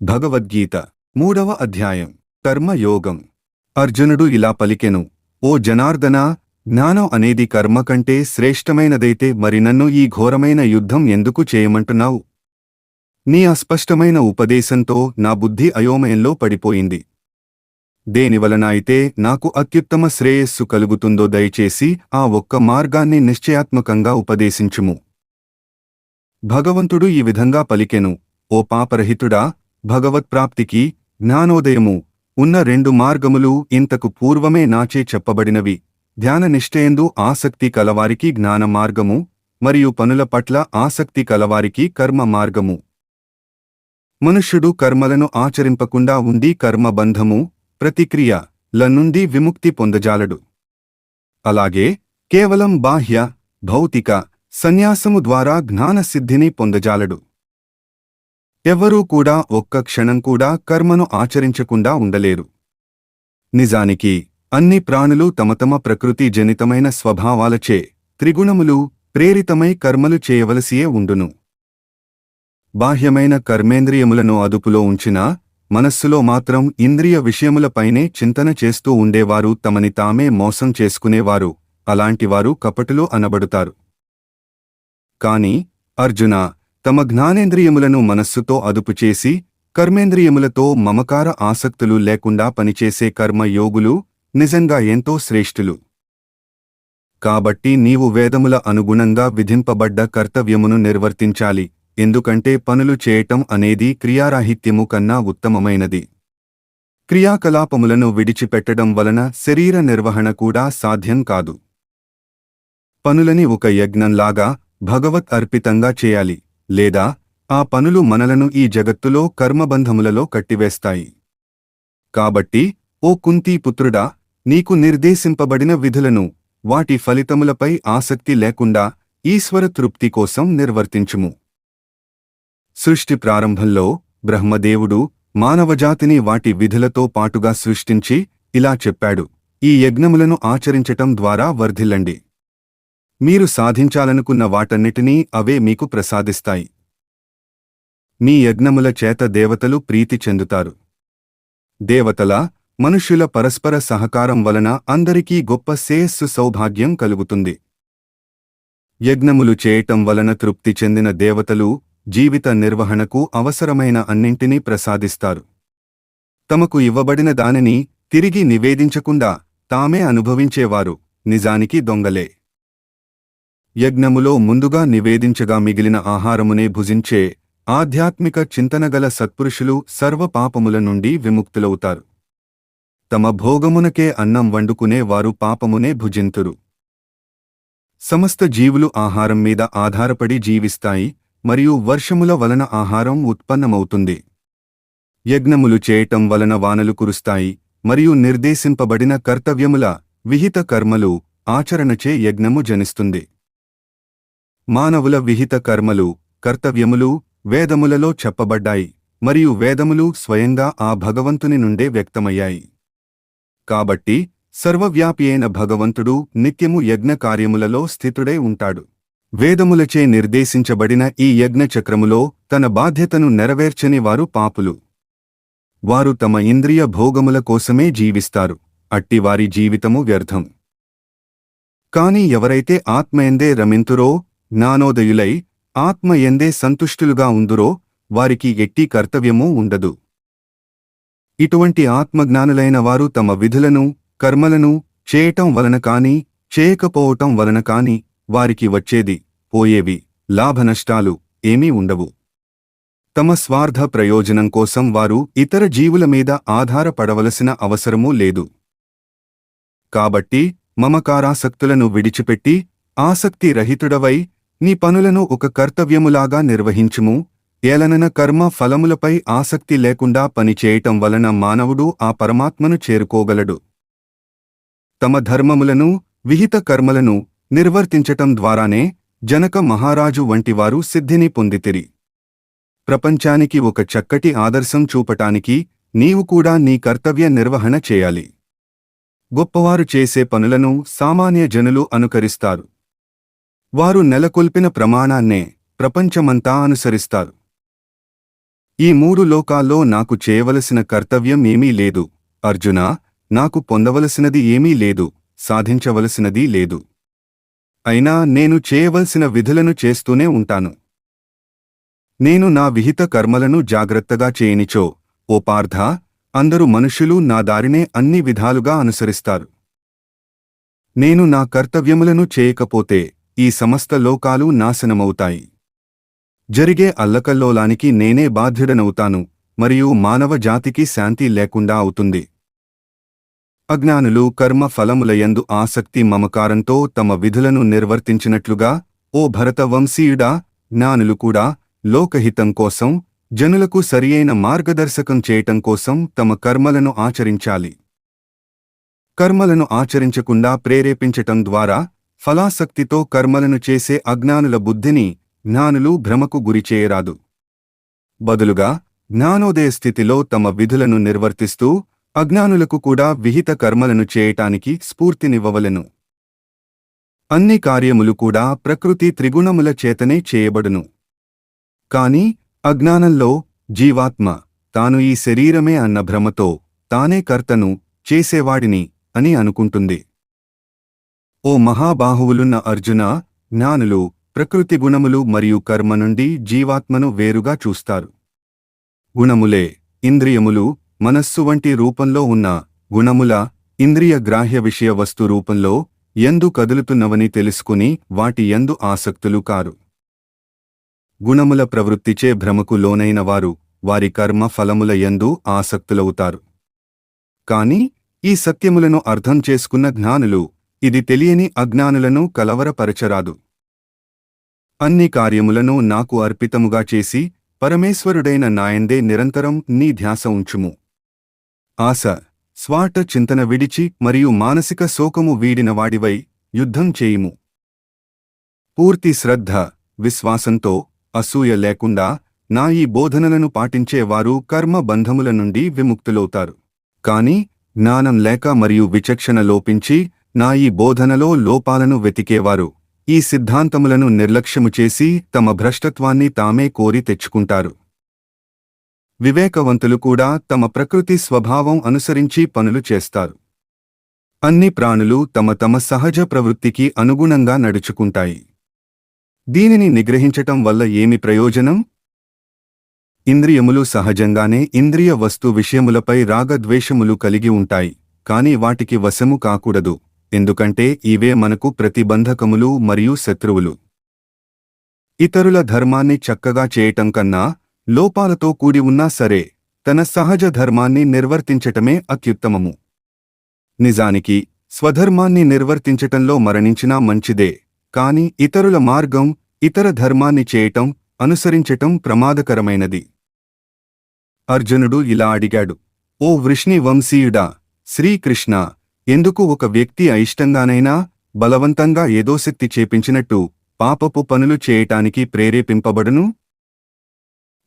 భగవద్గీత మూడవ అధ్యాయం కర్మయోగం. అర్జునుడు ఇలా పలికెను ఓ జనార్దన జ్ఞానం అనేది కర్మ కంటే శ్రేష్టమైనదైతే మరి నన్ను ఈ ఘోరమైన యుద్ధం ఎందుకు చేయమంటున్నావు? నీ అస్పష్టమైన ఉపదేశంతో నా బుద్ధి అయోమయంలో పడిపోయింది. దేనివలన అయితే నాకు అత్యుత్తమ శ్రేయస్సు కలుగుతుందో దయచేసి ఆ ఒక్క మార్గాన్ని నిశ్చయాత్మకంగా ఉపదేశించుము. భగవంతుడు ఈ విధంగా పలికెను ఓ పాపరహితుడా భగవత్ప్రాప్తికి జ్ఞానోదయము ఉన్న రెండు మార్గములు ఇంతకు పూర్వమే నాచే చెప్పబడినవి. ధ్యాన నిష్ఠయందు ఆసక్తి కలవారికి జ్ఞాన మార్గము మరియు పనుల పట్ల ఆసక్తి కలవారికి కర్మ మార్గము. మనుష్యుడు కర్మలను ఆచరింపకుండా ఉండి కర్మబంధము ప్రతిక్రియ ల నుండి విముక్తి పొందజాలడు. అలాగే కేవలం బాహ్య భౌతిక సన్యాసము ద్వారా జ్ఞానసిద్ధిని పొందజాలడు. ఎవ్వరూ కూడా ఒక్క క్షణం కూడా కర్మను ఆచరించకుండా ఉండలేరు. నిజానికి అన్ని ప్రాణులు తమ తమ ప్రకృతి జనితమైన స్వభావాలచే త్రిగుణములు ప్రేరితమై కర్మలు చేయవలసియే ఉండును. బాహ్యమైన కర్మేంద్రియములను అదుపులో ఉంచినా మనస్సులో మాత్రం ఇంద్రియ విషయములపైనే చింతన చేస్తూ ఉండేవారు తమని తామే మోసం చేసుకునేవారు అలాంటివారు కపటులు అనబడుతారు. కాని అర్జున తమ జ్ఞానేంద్రియములను మనస్సుతో అదుపు చేసి కర్మేంద్రియములతో మమకార ఆసక్తులు లేకుండా పనిచేసే కర్మ యోగులు నిజంగా ఎంతో శ్రేష్ఠులు. కాబట్టి నీవు వేదముల అనుగుణంగా విధింపబడ్డ కర్తవ్యమును నిర్వర్తించాలి ఎందుకంటే పనులు చేయటం అనేది క్రియారాహిత్యము కన్నా ఉత్తమమైనది. క్రియాకలాపములను విడిచిపెట్టడం వలన శరీర నిర్వహణ కూడా సాధ్యం కాదు. పనులని ఒక యజ్ఞంలాగా భగవత్ అర్పితంగా చేయాలి. లేదా ఆ పనులు మనలను ఈ జగత్తులో కర్మబంధములలో కట్టివేస్తాయి. కాబట్టి ఓ కుంతీపుత్రుడా నీకు నిర్దేశింపబడిన విధులను వాటి ఫలితములపై ఆసక్తి లేకుండా ఈశ్వర తృప్తి కోసం నిర్వర్తించుము. సృష్టి ప్రారంభంలో బ్రహ్మదేవుడు మానవజాతిని వాటి విధులతో పాటుగా సృష్టించి ఇలా చెప్పాడు ఈ యజ్ఞములను ఆచరించటం ద్వారా వర్ధిల్లండి. మీరు సాధించాలనుకున్న వాటన్నిటినీ అవే మీకు ప్రసాదిస్తాయి. మీ యజ్ఞముల చేత దేవతలు ప్రీతి చెందుతారు. దేవతల మనుష్యుల పరస్పర సహకారం వలన అందరికీ గొప్ప శ్రేయస్సు సౌభాగ్యం కలుగుతుంది. యజ్ఞములు చేయటం వలన తృప్తి చెందిన దేవతలు జీవిత నిర్వహణకు అవసరమైన అన్నింటినీ ప్రసాదిస్తారు. తమకు ఇవ్వబడిన దానిని తిరిగి నివేదించకుండా తామే అనుభవించేవారు నిజానికి దొంగలే. యజ్ఞములో ముందుగా నివేదించగా మిగిలిన ఆహారమునే భుజించే ఆధ్యాత్మిక చింతనగల సత్పురుషులు సర్వ పాపముల నుండి విముక్తులవుతారు. తమ భోగమునకే అన్నం వండుకునే వారు పాపమునే భుజింతురు. సమస్త జీవులు ఆహారం మీద ఆధారపడి జీవిస్తాయి మరియు వర్షముల వలన ఆహారం ఉత్పన్నమవుతుంది. యజ్ఞములు చేయటం వలన వానలు కురుస్తాయి మరియు నిర్దేశింపబడిన కర్తవ్యముల విహిత కర్మలు ఆచరణచే యజ్ఞము జనిస్తుంది. మానవుల విహిత కర్మలు కర్తవ్యములు వేదములలో చెప్పబడ్డాయి మరియు వేదములు స్వయంగా ఆ భగవంతుని నుండే వ్యక్తమయ్యాయి. కాబట్టి సర్వవ్యాపి అయిన భగవంతుడు నిత్యము యజ్ఞ కార్యములలో స్థితుడై ఉంటాడు. వేదములచే నిర్దేశించబడిన ఈ యజ్ఞచక్రములో తన బాధ్యతను నెరవేర్చని వారు పాపులు. వారు తమ ఇంద్రియ భోగముల కోసమే జీవిస్తారు అట్టివారి జీవితము వ్యర్థం. కాని ఎవరైతే ఆత్మయందే రమింతురో జ్ఞానోదయులై ఆత్మ ఎందే సంతుష్టులుగా ఉందురో వారికి ఎట్టి కర్తవ్యమూ ఉండదు. ఇటువంటి ఆత్మజ్ఞానులైన వారు తమ విధులను కర్మలను చేయటం వలన కాని చేయకపోవటం వలన కాని వారికి వచ్చేది పోయేవి లాభనష్టాలు ఏమీ ఉండవు. తమ స్వార్థ ప్రయోజనం కోసం వారు ఇతర జీవుల మీద ఆధారపడవలసిన అవసరమూ లేదు. కాబట్టి మమకారాసక్తులను విడిచిపెట్టి ఆసక్తి రహితుడవై నీ పనులను ఒక కర్తవ్యములాగా నిర్వహించుము. ఏలనన కర్మ ఫలములపై ఆసక్తి లేకుండా పనిచేయటం వలన మానవుడు ఆ పరమాత్మను చేరుకోగలడు. తమ ధర్మములను విహిత కర్మలను నిర్వర్తించటం ద్వారానే జనక మహారాజు వంటివారు సిద్ధిని పొందితిరి. ప్రపంచానికి ఒక చక్కటి ఆదర్శం చూపటానికి నీవు కూడా నీ కర్తవ్య నిర్వహణ చేయాలి. గొప్పవారు చేసే పనులను సామాన్య జనులు అనుకరిస్తారు. వారు నెలకొల్పిన ప్రమాణాన్నే ప్రపంచమంతా అనుసరిస్తారు. ఈ మూడు లోకాల్లో నాకు చేయవలసిన కర్తవ్యం ఏమీ లేదు. అర్జునా నాకు పొందవలసినది ఏమీ లేదు. సాధించవలసినది లేదు. అయినా నేను చేయవలసిన విధులను చేస్తూనే ఉంటాను. నేను నా విహిత కర్మలను జాగ్రత్తగా చేయనిచో ఓ పార్థ అందరు మనుషులు నా దారినే అన్ని విధాలుగా అనుసరిస్తారు. నేను నా కర్తవ్యములను చేయకపోతే ఈ సమస్త లోకాలు నాశనమవుతాయి. జరిగే అల్లకల్లోలానికి నేనే బాధ్యుడనవుతాను మరియు మానవ జాతికి శాంతి లేకుండా అవుతుంది. అజ్ఞానులు కర్మ ఫలములయందు ఆసక్తి మమకారంతో తమ విధులను నిర్వర్తించినట్లుగా ఓ భరతవంశీయుడా జ్ఞానులు కూడా లోకహితం కోసం జనులకు సరియైన మార్గదర్శకం చేయటం కోసం తమ కర్మలను ఆచరించాలి. కర్మలను ఆచరించకుండా ప్రేరేపించటం ద్వారా ఫలాసక్తితో కర్మలను చేసే అజ్ఞానుల బుద్ధిని జ్ఞానులు భ్రమకు గురిచేయరాదు బదులుగా జ్ఞానోదయ స్థితిలో తమ విధులను నిర్వర్తిస్తూ అజ్ఞానులకు కూడా విహిత కర్మలను చేయటానికి స్ఫూర్తినివ్వవలెను. అన్ని కార్యములు కూడా ప్రకృతి త్రిగుణముల చేతనే చేయబడును. కాని అజ్ఞానంలో జీవాత్మ తాను ఈ శరీరమే అన్న భ్రమతో తానే కర్తను చేసేవాడిని అని అనుకుంటుంది. ఓ మహాబాహువులున్న అర్జున జ్ఞానులు ప్రకృతి గుణములు మరియు కర్మ నుండి జీవాత్మను వేరుగా చూస్తారు. గుణములే ఇంద్రియములు మనస్సు వంటి రూపంలో ఉన్న గుణముల ఇంద్రియ గ్రాహ్య విషయ వస్తు రూపంలో ఎందు కదులుతున్నవని తెలుసుకుని వాటి ఎందు ఆసక్తులు కారు. గుణముల ప్రవృత్తిచే భ్రమకు లోనైన వారు వారి కర్మ ఫలముల యందు ఆసక్తులవుతారు. కాని ఈ సత్యములను అర్థం చేసుకున్న జ్ఞానులు ఇది తెలియని అజ్ఞానులను కలవరపరచరాదు. అన్ని కార్యములను నాకు అర్పితముగా చేసి పరమేశ్వరుడైన నాయందే నిరంతరం నీ ధ్యాస ఉంచుము. ఆశ స్వాట చింతన విడిచి మరియు మానసిక శోకము వీడినవాడివై యుద్ధం చేయుము. పూర్తి శ్రద్ధ విశ్వాసంతో అసూయ లేకుండా నా ఈ బోధనలను పాటించేవారు కర్మ బంధముల నుండి విముక్తులవుతారు. కాని జ్ఞానం లేక మరియు విచక్షణ లోపించి నా ఈ బోధనలో లోపాలను వెతికేవారు. ఈ సిద్ధాంతములను నిర్లక్ష్యము చేసి తమ భ్రష్టత్వాన్ని తామే కోరి తెచ్చుకుంటారు. వివేకవంతులు కూడా తమ ప్రకృతి స్వభావం అనుసరించి పనులు చేస్తారు. అన్ని ప్రాణులు తమ తమ సహజ ప్రవృత్తికి అనుగుణంగా నడుచుకుంటాయి. దీనిని నిగ్రహించటం వల్ల ఏమి ప్రయోజనం? ఇంద్రియములు సహజంగానే ఇంద్రియ వస్తు విషయములపై రాగద్వేషములు కలిగి ఉంటాయి కాని వాటికి వశము కాకూడదు. ఎందుకంటే ఇవే మనకు ప్రతిబంధకములు మరియు శత్రువులు. ఇతరుల ధర్మాన్ని చక్కగా చేయటం కన్నా లోపాలతో కూడి ఉన్నా సరే తన సహజ ధర్మాన్ని నిర్వర్తించటమే అత్యుత్తమము. నిజానికి స్వధర్మాన్ని నిర్వర్తించటంలో మరణించినా మంచిదే కాని ఇతరుల మార్గం ఇతర ధర్మాన్ని చేయటం అనుసరించటం ప్రమాదకరమైనది. అర్జునుడు ఇలా అడిగాడు ఓ వృష్ణి వంశీయుడా శ్రీకృష్ణ ఎందుకు ఒక వ్యక్తి అయిష్టంగానైనా బలవంతంగా ఏదో శక్తి చేపించినట్టు పాపపు పనులు చేయటానికి ప్రేరేపింపబడును?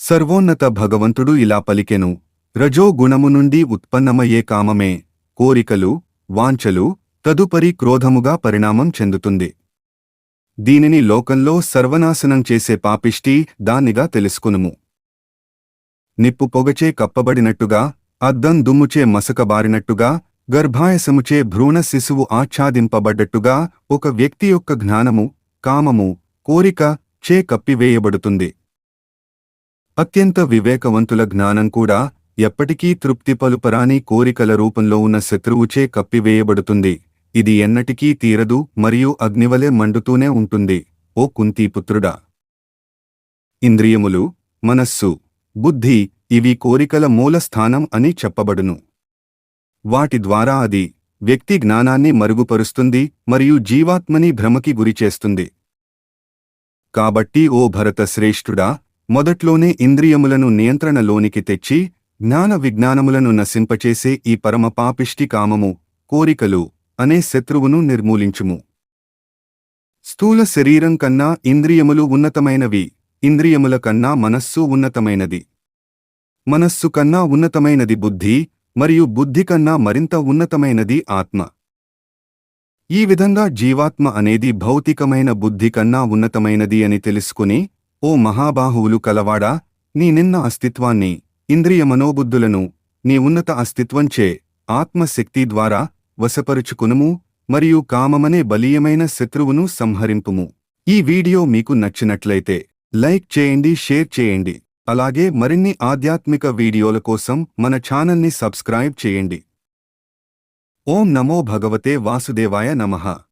సర్వోన్నత భగవంతుడు ఇలా పలికెను రజో గుణము నుండి ఉత్పన్నమయ్యే కామమే కోరికలు వాంఛలు తదుపరి క్రోధముగా పరిణామం చెందుతుంది. దీనిని లోకంలో సర్వనాశనం చేసే పాపిష్టి దానిగా తెలుసుకునుము. నిప్పు పొగచే కప్పబడినట్టుగా అద్దం దుమ్ముచే మసకబారినట్టుగా గర్భాయసముచే భ్రూణ శిశువు ఆచ్ఛాదింపబడ్డట్టుగా ఒక వ్యక్తి యొక్క జ్ఞానము కామము కోరిక చే కప్పివేయబడుతుంది. అత్యంత వివేకవంతుల జ్ఞానం కూడా ఎప్పటికీ తృప్తి పలుపరాని కోరికల రూపంలో ఉన్న శత్రువుచే కప్పివేయబడుతుంది. ఇది ఎన్నటికీ తీరదు మరియు అగ్నివలె మండుతూనే ఉంటుంది. ఓ కుంతీపుత్రుడా! ఇంద్రియములు మనస్సు బుద్ధి ఇవి కోరికల మూలస్థానం అని చెప్పబడును. వాటి ద్వారా అది వ్యక్తి జ్ఞానాన్ని మరుగుపరుస్తుంది మరియు జీవాత్మని భ్రమకి గురిచేస్తుంది. కాబట్టి ఓ భరత శ్రేష్ఠుడా మొదట్లోనే ఇంద్రియములను నియంత్రణలోనికి తెచ్చి జ్ఞాన విజ్ఞానములను నశింపచేసే ఈ పరమ పాపిష్టి కామము కోరికలు అనే శత్రువును నిర్మూలించుము. స్థూల శరీరం కన్నా ఇంద్రియములు ఉన్నతమైనవి ఇంద్రియముల కన్నా మనస్సు ఉన్నతమైనది. మనస్సు కన్నా ఉన్నతమైనది బుద్ధి మరియు బుద్ధి కన్నా మరింత ఉన్నతమైనది ఆత్మ. ఈ విధంగా జీవాత్మ అనేది భౌతికమైన బుద్ధి కన్నా ఉన్నతమైనది అని తెలుసుకుని ఓ మహాబాహువులు కలవాడా నీ నిన్న అస్తిత్వాన్ని ఇంద్రియ మనోబుద్ధులను నీ ఉన్నత అస్తిత్వంచే ఆత్మశక్తి ద్వారా వశపరుచుకునుము మరియు కామమనే బలీయమైన శత్రువును సంహరింపుము. ఈ వీడియో మీకు నచ్చినట్లయితే లైక్ చేయండి షేర్ చేయండి. అలాగే మరిన్ని ఆధ్యాత్మిక వీడియోల కోసం మన ఛానల్ని సబ్స్క్రైబ్ చేయండి. ఓం నమో భగవతే వాసుదేవాయ నమః.